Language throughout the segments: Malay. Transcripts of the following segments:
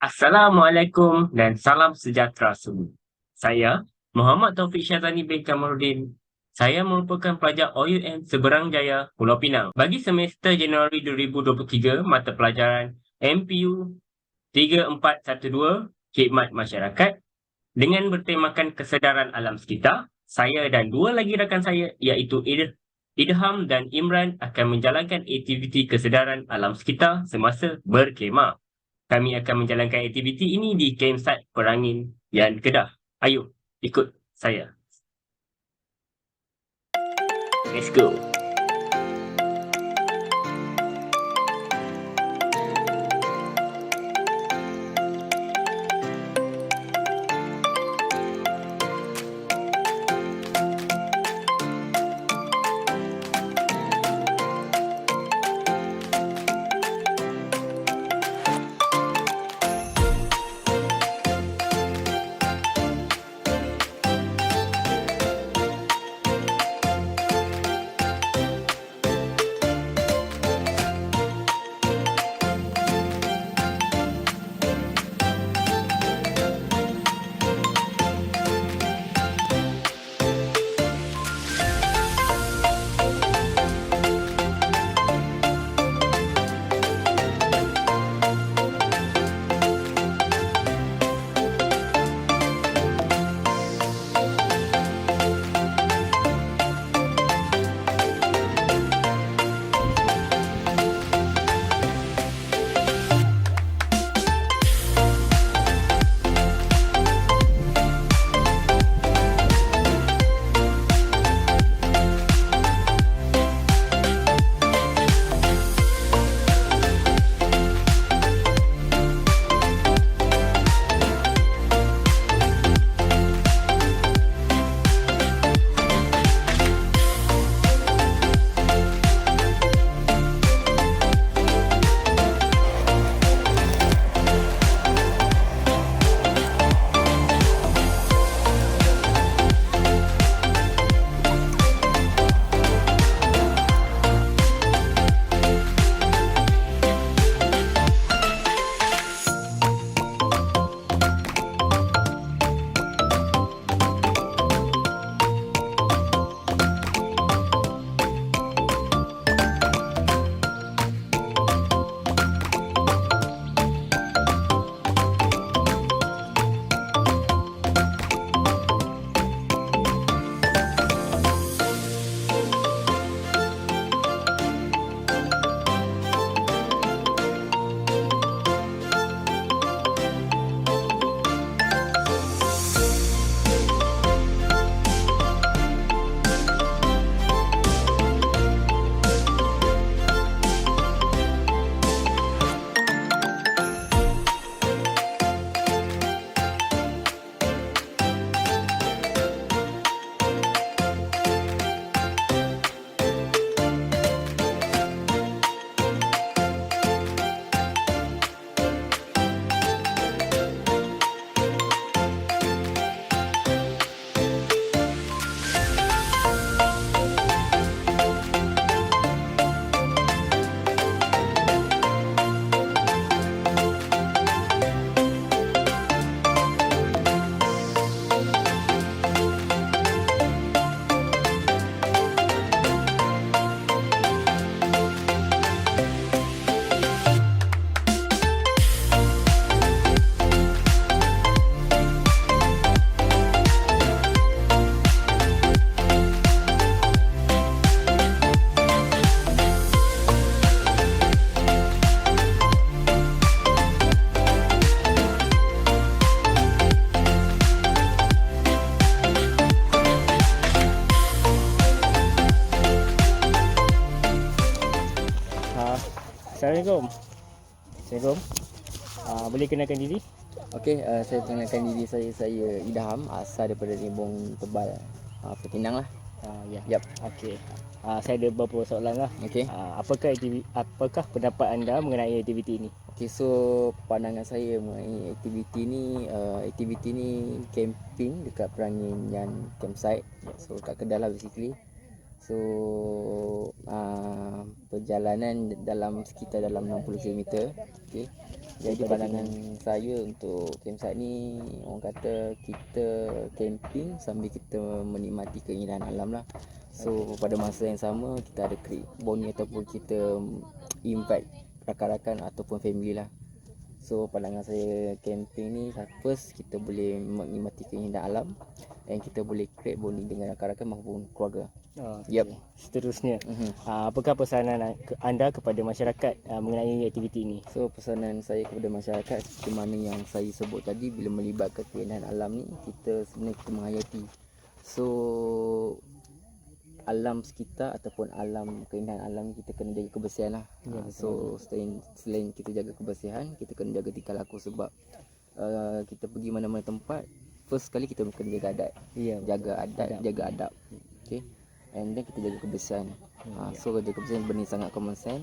Assalamualaikum dan salam sejahtera semua. Saya Muhammad Taufik Syazani bin Kamaluddin. Saya merupakan pelajar OUM Seberang Jaya, Pulau Pinang. Bagi semester Januari 2023, mata pelajaran MPU 3412, Khidmat Masyarakat, dengan bertemakan kesedaran alam sekitar, saya dan dua lagi rakan saya iaitu Id- Idham dan Imran akan menjalankan aktiviti kesedaran alam sekitar semasa berkhemah. Kami akan menjalankan aktiviti ini di campsite Perangin Yan Kedah. Ayo, ikut saya. Let's go. Assalamualaikum. Assalamualaikum. Uh, boleh kenalkan diri? Okey, uh, saya kenalkan diri saya saya Idham asal daripada Limbung Tebal. Uh, Petinang lah. Uh, ya. Yap. Okey. Uh, saya ada beberapa soalan lah. Okey. Uh, apakah aktivi- apakah pendapat anda mengenai aktiviti ini? Okey, so pandangan saya mengenai aktiviti ni uh, aktiviti ni camping dekat Perangin yang campsite. So kat Kedah lah basically. So uh, perjalanan dalam sekitar dalam 60 km. Okey. Jadi pandangan saya untuk campsite ni orang kata kita camping sambil kita menikmati keindahan alam lah. So pada masa yang sama kita ada create bonding ataupun kita invite rakan-rakan ataupun family lah. So pandangan saya camping ni first kita boleh menikmati keindahan alam dan kita boleh create bonding dengan rakan-rakan maupun keluarga. Oh, Yep. Seterusnya, Mhm. uh, apakah pesanan anda kepada masyarakat uh, mengenai aktiviti ini? So pesanan saya kepada masyarakat seperti mana yang saya sebut tadi bila melibatkan keindahan alam ni kita sebenarnya kita menghayati. So alam sekitar ataupun alam keindahan alam kita kena jaga kebersihan lah. Ya, Ha, so selain selain kita jaga kebersihan kita kena jaga tingkah laku sebab uh, kita pergi mana-mana tempat first sekali kita kena jaga adat. Ya, Jaga adat, Adab. jaga adab. Okay. And then kita jaga kebersihan. Hmm, Ha, so jaga kebersihan benda sangat common sense.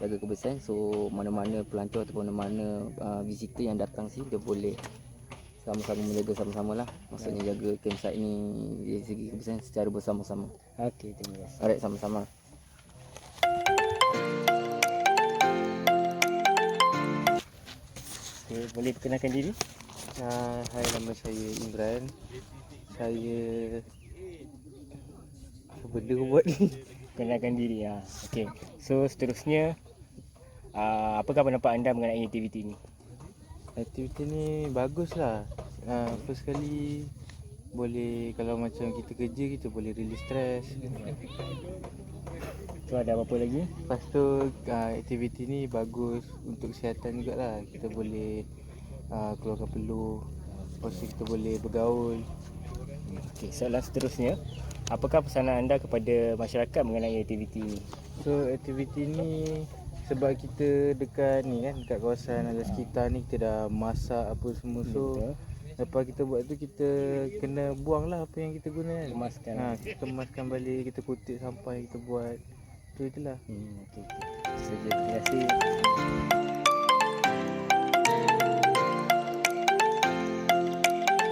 Jaga kebersihan so mana-mana pelancong ataupun mana-mana uh, visitor yang datang sini dia boleh sama-sama menjaga sama-sama lah. Maksudnya jaga campsite ni dari segi kebersihan secara bersama-sama. Okey, terima kasih. Alright sama-sama. Okay, boleh perkenalkan diri? Uh, hai nama saya Imran. Saya benda buat ni? Perkenalkan diri. Ha. Okey. So seterusnya, uh, apakah pendapat anda mengenai aktiviti ini? Aktiviti ni bagus lah. Uh, first kali boleh kalau macam kita kerja kita boleh release stress. Tu ada apa-apa lagi? Lepas tu uh, aktiviti ni bagus untuk kesihatan jugalah. Kita boleh uh, keluarkan peluh. Lepas tu kita boleh bergaul. Okey, soalan seterusnya, apakah pesanan anda kepada masyarakat mengenai aktiviti ini? So aktiviti ni sebab kita dekat ni kan dekat kawasan ada sekitar ni kita dah masak apa semua so Betul. lepas kita buat tu kita kena buang lah apa yang kita guna kan. Kemaskan. Ha, kita kemaskan balik, kita kutip sampah yang kita buat. Tu je lah. Hmm, okey. okey. Saja. Terima kasih.